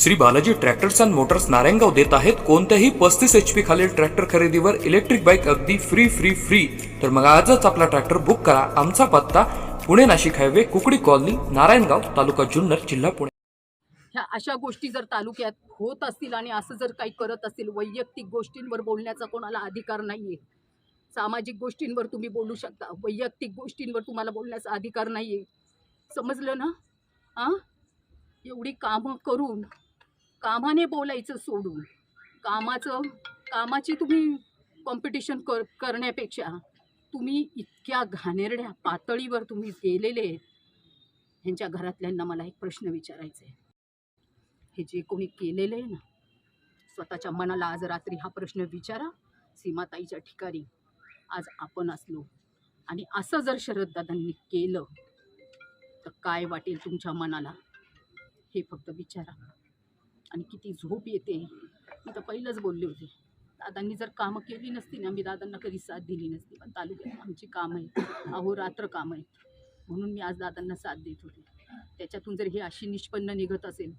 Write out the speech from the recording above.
Shri Balaji tractors and motors Narayangaon देत आहेत. कोणत्याही पस्तीस एच पी खालील ट्रॅक्टर खरेदीवर इलेक्ट्रिक बाईक अगदी फ्री फ्री फ्री तर मग आजच आपला ट्रॅक्टर बुक करा. आमचा पत्ता पुणे नाशिक हायवे कुकडी कॉलनी नारायणगाव तालुका जुन्नर जिल्हा पुणे. ह्या अशा गोष्टी जर तालुक्यात होत असतील आणि असं जर काही करत असतील वैयक्तिक गोष्टींवर बोलण्याचा कोणाला अधिकार नाहीये. सामाजिक गोष्टींवर तुम्ही बोलू शकता. वैयक्तिक गोष्टींवर तुम्हाला बोलण्याचा अधिकार नाहीये. समजलं ना? हां एवढी कामं करून कामाने बोलायचं सोडून. कामाचं कामाची तुम्ही कॉम्पिटिशन कर करण्यापेक्षा तुम्ही इतक्या घाणेरड्या पातळीवर तुम्ही गेलेले आहेत. ह्यांच्या घरातल्यांना मला एक प्रश्न विचारायचा आहे. हे जे कोणी केलेलं आहे ना स्वतःच्या मनाला आज रात्री हा प्रश्न विचारा सीमाताईच्या ठिकाणी. आज आपण असलो आणि असं जर शरददादांनी केलं तर काय वाटेल तुमच्या मनाला? हे फक्त विचारा. आणि किती झोप येते. मी तर पहिलंच बोलले होते. दादांनी जर कामं केली नसती ना मी दादांना कधी साथ दिली नसती. पण तालुक्यात आमची कामं आहेत. अहोरात्र कामं आहेत. म्हणून मी आज दादांना साथ देत होते. त्याच्यातून जर हे अशी निष्पन्न निघत असेल